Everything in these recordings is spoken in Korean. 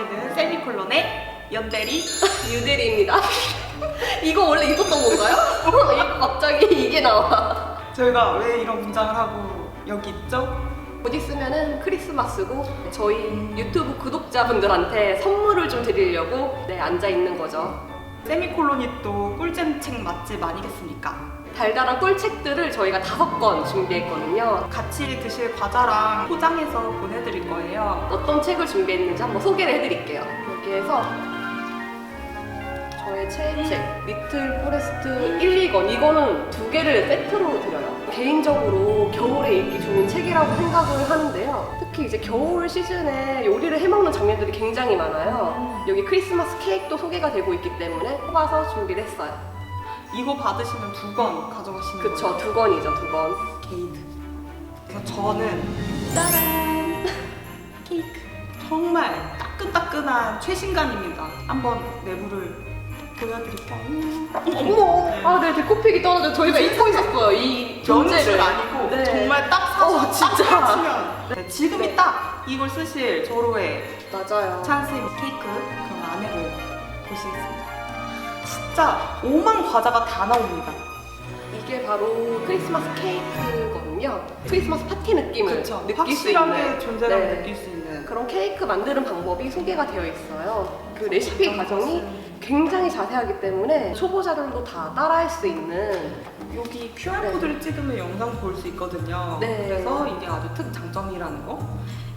가이드 세미콜론의 연대리 유대리입니다. 이거 원래 있었던 건가요? 갑자기 이게 나와. 저희가 왜 이런 문장을 하고 여기 있죠? 곧 있으면은 크리스마스고 저희 유튜브 구독자분들한테 선물을 좀 드리려고 네, 앉아 있는 거죠. 세미콜론이 또 꿀잼 책 맛집 아니겠습니까? 달달한 꿀책들을 저희가 다섯 권 준비했거든요. 같이 드실 과자랑 포장해서 보내드릴 거예요. 어떤 책을 준비했는지 한번 소개를 해드릴게요. 여기에서 저의 최애 책 리틀 포레스트 1, 2권 이거는 두 개를 세트로 드려요. 개인적으로 겨울에 읽기 좋은 책이라고 생각을 하는데요. 특히 이제 겨울 시즌에 요리를 해먹는 장면들이 굉장히 많아요. 여기 크리스마스 케이크도 소개가 되고 있기 때문에 뽑아서 준비를 했어요. 이거 받으시면 두 권 가져가시는 그쵸, 거예요. 두 권이죠, 두 권. 게이드. 그래서 저는 짜란 케이크. 정말 따끈따끈한 최신간입니다. 한번 내부를 보여드릴까요? 어머, 아, 네, 데코픽이 떨어져. 저희가 잊고 있었어요, 이 존재를. 연출 아니고 네. 정말 딱 사서 어, 진짜. 딱 맞추면 네, 지금이 딱 이걸 쓰실 저로의 맞아요. 찬스 케이크 그럼 안에를 보시겠습니다. 진짜 오만 과자가 다 나옵니다. 이게 바로 크리스마스 케이크거든요. 크리스마스 파티 느낌을 그렇죠. 느낄 수 확실하게 있는 존재감을 네. 느낄 수 있는 그런 케이크 만드는 방법이 소개가 되어 있어요. 그 레시피 어떤 과정이 굉장히 자세하기 때문에 초보자들도 다 따라할 수 있는 여기 QR 코드를 찍으면 영상 볼 수 있거든요. 네. 그래서 이게 아주 특장점이라는 거.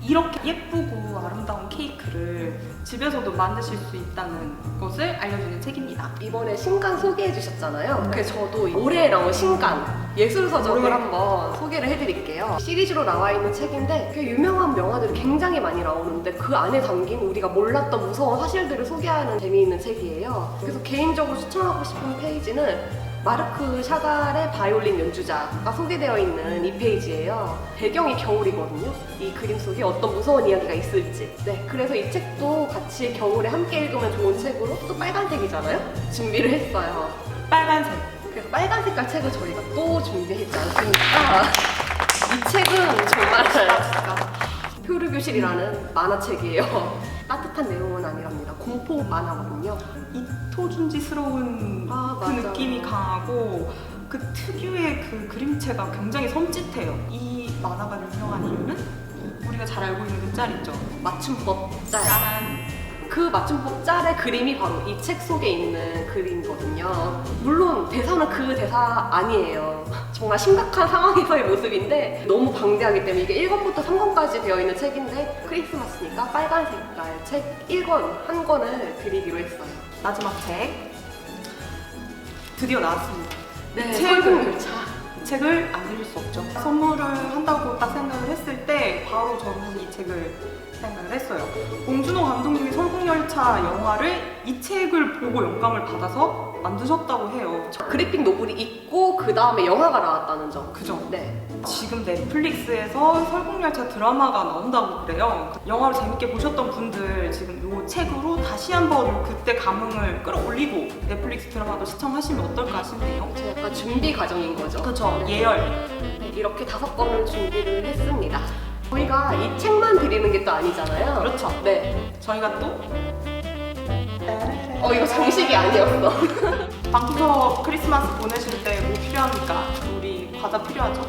이렇게 예쁘고 아름다운 케이크를 집에서도 만드실 수 있다는 것을 알려주는 책입니다. 이번에 신간 소개해 주셨잖아요. 네. 그래서 저도 올해 나온 신간 예술 서적을 올해. 한번 소개를 해드릴게요. 시리즈로 나와 있는 책인데 꽤 유명한 명화들이 굉장히 많이 나오는데 그 안에 담긴 우리가 몰랐던 무서운 사실들을 소개하는 재미있는 책이에요. 그래서 개인적으로 추천하고 싶은 페이지는 마르크 샤갈의 바이올린 연주자가 소개되어 있는 이 페이지예요. 배경이 겨울이거든요. 이 그림 속에 어떤 무서운 이야기가 있을지. 네, 그래서 이 책도 같이 겨울에 함께 읽으면 좋은 책으로 또 빨간색이잖아요. 준비를 했어요. 빨간색. 그래서 빨간 색깔 책을 저희가 또 준비했지 않습니까? 이 책은 정말 표류교실이라는 만화책이에요. 따뜻한 내용은 아니랍니다. 공포 만화거든요. 이토준지스러운 아, 그 맞아. 느낌이 강하고 그 특유의 그 그림체가 굉장히 섬찟해요. 이 만화가 유명한 이유는 우리가 잘 알고 있는 그 짤 있죠. 맞춤법 짤. 짜란. 그 맞춤법 짤의 그림이 바로 이 책 속에 있는 그림이거든요. 물론 대사는 그 대사 아니에요. 정말 심각한 상황에서의 모습인데 너무 방대하기 때문에 이게 1권부터 3권까지 되어 있는 책인데 크리스마스니까 빨간 색깔 책 1권 한 권을 드리기로 했어요. 마지막 책 드디어 나왔습니다. 네, 책을- 설국열차. 이 책을 안 드릴 수 없죠. 선물을 한다고 딱 생각을 했을 때 바로 저는 이 책을 생각을 했어요. 봉준호 감독님이 설국열차 영화를 이 책을 보고 영감을 받아서 만드셨다고 해요. 그래픽 노블이 있고 그 다음에 영화가 나왔다는 점. 그죠? 네. 지금 넷플릭스에서 설국열차 드라마가 나온다고 그래요. 영화를 재밌게 보셨던 분들 지금 이 책으로 다시 한번 그때 감흥을 끌어올리고 넷플릭스 드라마도 시청하시면 어떨까 싶네요. 저 약간 준비 과정인 거죠. 그렇죠. 예열. 네, 이렇게 다섯 권을 준비를 했습니다. 저희가 이 책만 드리는 게 또 아니잖아요. 그렇죠. 네. 저희가 또 어, 이거 장식이 아니었어. 방구석 크리스마스 보내실 때 뭐 필요합니까? 우리 과자 필요하죠?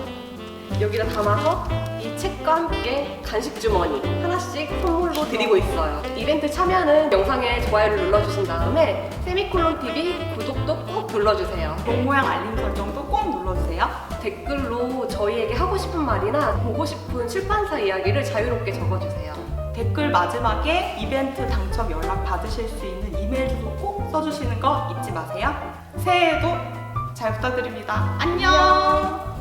여기다 담아서 이 책과 함께 간식 주머니 하나씩 선물로 드리고 있어요. 이벤트 참여는 영상에 좋아요를 눌러주신 다음에 세미콜론 TV 구독도 꼭 눌러주세요. 본 모양 알림 설정도 꼭 눌러주세요. 댓글로 저희에게 하고 싶은 말이나 보고 싶은 출판사 이야기를 자유롭게 적어주세요. 댓글 마지막에 이벤트 당첨 연락 받으실 수 있는 이메일 주소 꼭 써주시는 거 잊지 마세요. 새해에도 잘 부탁드립니다. 안녕.